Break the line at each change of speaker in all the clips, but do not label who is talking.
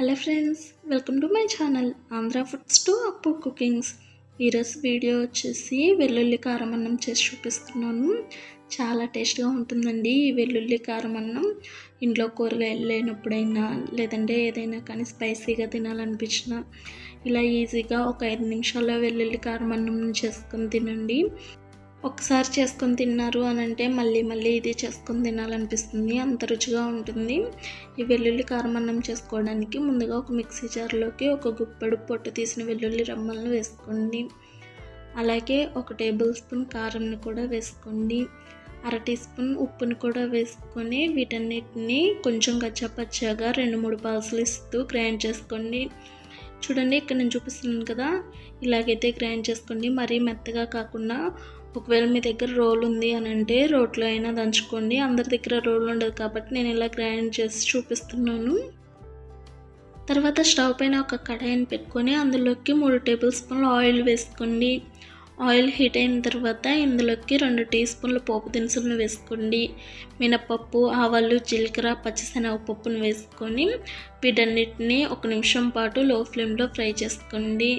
hello friends welcome to my channel Andhra foods to Appu cookings ఈరోజు video వచ్చేసి వెల్లుల్లి కారం అన్నం చేసి చూపిస్తున్నాను చాలా టేస్ట్గా ఉంటుందండి ఈ వెల్లుల్లి కారం అన్నం ఇంట్లో కూరగాయలు లేనప్పుడైనా లేదంటే ఏదైనా కానీ స్పైసీగా తినాలనిపించినా ఇలా ఈజీగా ఒక ఐదు నిమిషాల్లో వెల్లుల్లి కారం అన్నం చేసుకుని తినండి ఒకసారి చేసుకొని తిన్నారు అని అంటే మళ్ళీ మళ్ళీ ఇది చేసుకొని తినాలనిపిస్తుంది అంత రుచిగా ఉంటుంది ఈ వెల్లుల్లి కారం అన్నం చేసుకోవడానికి ముందుగా ఒక మిక్సీ జార్లోకి ఒక గుప్పెడు పొట్టు తీసిన వెల్లుల్లి రమ్మలను వేసుకోండి అలాగే ఒక టేబుల్ స్పూన్ కారంని కూడా వేసుకోండి అర టీ స్పూన్ ఉప్పుని కూడా వేసుకొని వీటన్నిటిని కొంచెం గచ్చపచ్చగా రెండు మూడు పాసులు ఇస్తూ గ్రైండ్ చేసుకోండి చూడండి ఇక్కడ నేను చూపిస్తున్నాను కదా ఇలాగైతే గ్రైండ్ చేసుకోండి మరీ మెత్తగా కాకుండా ఒకవేళ మీ దగ్గర రోల్ ఉంది అని అంటే రోట్లో అయినా దంచుకోండి అందరి దగ్గర రోల్ ఉండదు కాబట్టి నేను ఇలా గ్రైండ్ చేసి చూపిస్తున్నాను తర్వాత స్టవ్ పైన ఒక కడాయిని పెట్టుకొని అందులోకి మూడు టేబుల్ స్పూన్ల ఆయిల్ వేసుకోండి ఆయిల్ హీట్ అయిన తర్వాత ఇందులోకి రెండు టీ స్పూన్ల పోపు దినుసులను వేసుకోండి మినపప్పు ఆవాలు జీలకర్ర పప్పును వేసుకొని వీటన్నిటిని ఒక నిమిషం పాటు లో ఫ్లేమ్లో ఫ్రై చేసుకోండి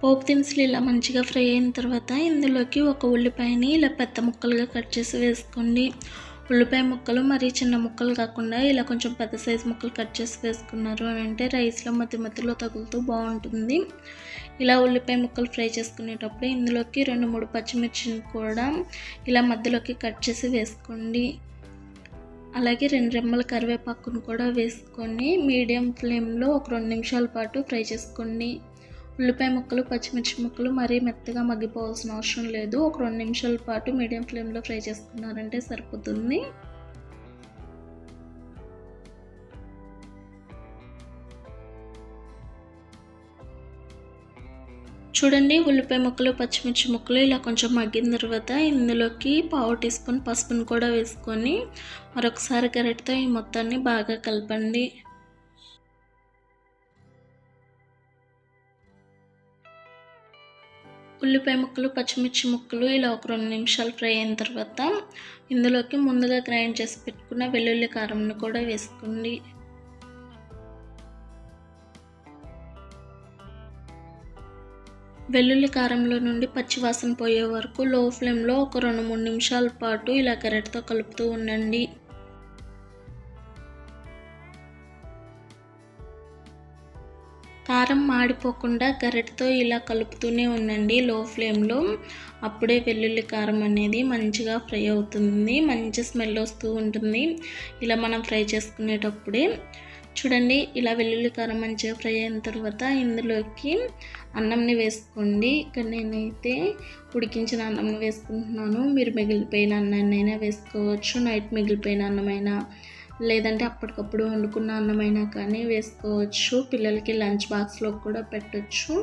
పోపు దినుసులు ఇలా మంచిగా ఫ్రై అయిన తర్వాత ఇందులోకి ఒక ఉల్లిపాయని ఇలా పెద్ద ముక్కలుగా కట్ చేసి వేసుకోండి ఉల్లిపాయ ముక్కలు మరీ చిన్న ముక్కలు కాకుండా ఇలా కొంచెం పెద్ద సైజు ముక్కలు కట్ చేసి వేసుకున్నారు అని అంటే రైస్లో మధ్య మధ్యలో తగులుతూ బాగుంటుంది ఇలా ఉల్లిపాయ ముక్కలు ఫ్రై చేసుకునేటప్పుడు ఇందులోకి రెండు మూడు పచ్చిమిర్చిని కూడా ఇలా మధ్యలోకి కట్ చేసి వేసుకోండి అలాగే రెండు రెమ్మల కరివేపాకును కూడా వేసుకొని మీడియం ఫ్లేమ్లో ఒక రెండు నిమిషాల పాటు ఫ్రై చేసుకోండి ఉల్లిపాయ ముక్కలు పచ్చిమిర్చి ముక్కలు మరీ మెత్తగా మగ్గిపోవాల్సిన అవసరం లేదు ఒక రెండు నిమిషాల పాటు మీడియం ఫ్లేమ్లో ఫ్రై చేసుకున్నారంటే సరిపోతుంది చూడండి ఉల్లిపాయ ముక్కలు పచ్చిమిర్చి ముక్కలు ఇలా కొంచెం మగ్గిన తర్వాత ఇందులోకి పావు టీ స్పూన్ పసుపును కూడా వేసుకొని మరొకసారి గరిటతో ఈ మొత్తాన్ని బాగా కలపండి ఉల్లిపాయ ముక్కలు పచ్చిమిర్చి ముక్కలు ఇలా ఒక రెండు నిమిషాలు ఫ్రై అయిన తర్వాత ఇందులోకి ముందుగా గ్రైండ్ చేసి పెట్టుకున్న వెల్లుల్లి కారంను కూడా వేసుకోండి వెల్లుల్లి కారంలో నుండి పచ్చివాసన పోయే వరకు లో ఫ్లేమ్లో ఒక రెండు మూడు నిమిషాల పాటు ఇలా గరెటతో కలుపుతూ ఉండండి కారం మాడిపోకుండా గరిటతో ఇలా కలుపుతూనే ఉండండి లో ఫ్లేమ్లో అప్పుడే వెల్లుల్లి కారం అనేది మంచిగా ఫ్రై అవుతుంది మంచి స్మెల్ వస్తూ ఉంటుంది ఇలా మనం ఫ్రై చేసుకునేటప్పుడే చూడండి ఇలా వెల్లుల్లి కారం మంచిగా ఫ్రై అయిన తర్వాత ఇందులోకి అన్నంని వేసుకోండి ఇక్కడ నేనైతే ఉడికించిన అన్నంని వేసుకుంటున్నాను మీరు మిగిలిపోయిన అన్నాన్ని అయినా వేసుకోవచ్చు నైట్ మిగిలిపోయిన అన్నమైనా లేదంటే అప్పటికప్పుడు వండుకున్న అన్నమైనా కానీ వేసుకోవచ్చు పిల్లలకి లంచ్ బాక్స్లో కూడా పెట్టచ్చు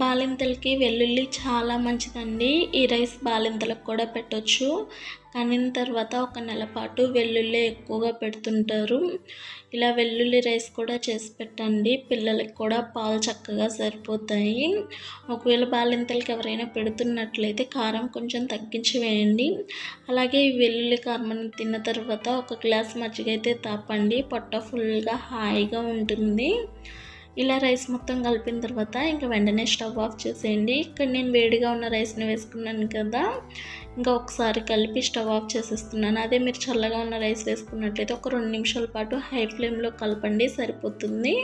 బాలింతలకి వెల్లుల్లి చాలా మంచిదండి ఈ రైస్ బాలింతలకు కూడా పెట్టవచ్చు కానీ తర్వాత ఒక నెల పాటు వెల్లుల్లి ఎక్కువగా పెడుతుంటారు ఇలా వెల్లుల్లి రైస్ కూడా చేసి పెట్టండి పిల్లలకి కూడా పాలు చక్కగా సరిపోతాయి ఒకవేళ బాలింతలకి ఎవరైనా పెడుతున్నట్లయితే కారం కొంచెం తగ్గించి వేయండి అలాగే ఈ వెల్లుల్లి కారం తిన్న తర్వాత ఒక గ్లాస్ మజ్జిగ అయితే తాపండి పొట్ట ఫుల్గా హాయిగా ఉంటుంది ఇలా రైస్ మొత్తం కలిపిన తర్వాత ఇంకా వెంటనే స్టవ్ ఆఫ్ చేసేయండి ఇక్కడ నేను వేడిగా ఉన్న రైస్ని వేసుకున్నాను కదా ఇంకా ఒకసారి కలిపి స్టవ్ ఆఫ్ చేసేస్తున్నాను అదే మీరు చల్లగా ఉన్న రైస్ వేసుకున్నట్లయితే ఒక రెండు నిమిషాల పాటు హై ఫ్లేమ్లో కలపండి సరిపోతుంది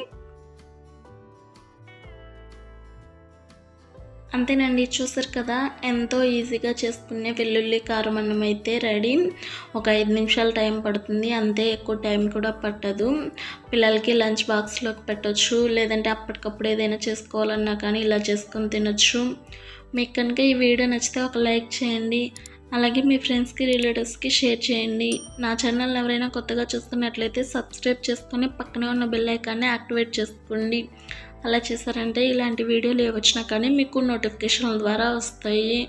అంతేనండి చూసారు కదా ఎంతో ఈజీగా చేసుకునే వెల్లుల్లి కారం అన్నం అయితే రెడీ ఒక ఐదు నిమిషాలు టైం పడుతుంది అంతే ఎక్కువ టైం కూడా పట్టదు పిల్లలకి లంచ్ బాక్స్లోకి పెట్టచ్చు లేదంటే అప్పటికప్పుడు ఏదైనా చేసుకోవాలన్నా కానీ ఇలా చేసుకొని తినచ్చు మీకు కనుక ఈ వీడియో నచ్చితే ఒక లైక్ చేయండి అలాగే మీ ఫ్రెండ్స్కి రిలేటివ్స్కి షేర్ చేయండి నా ఛానల్ ఎవరైనా కొత్తగా చూస్తున్నట్లయితే సబ్స్క్రైబ్ చేసుకొని పక్కనే ఉన్న బెల్ ఐకాన్ని యాక్టివేట్ చేసుకోండి అలా చేశారంటే ఇలాంటి వీడియోలు ఏ వచ్చినా కానీ మీకు నోటిఫికేషన్ల ద్వారా వస్తాయి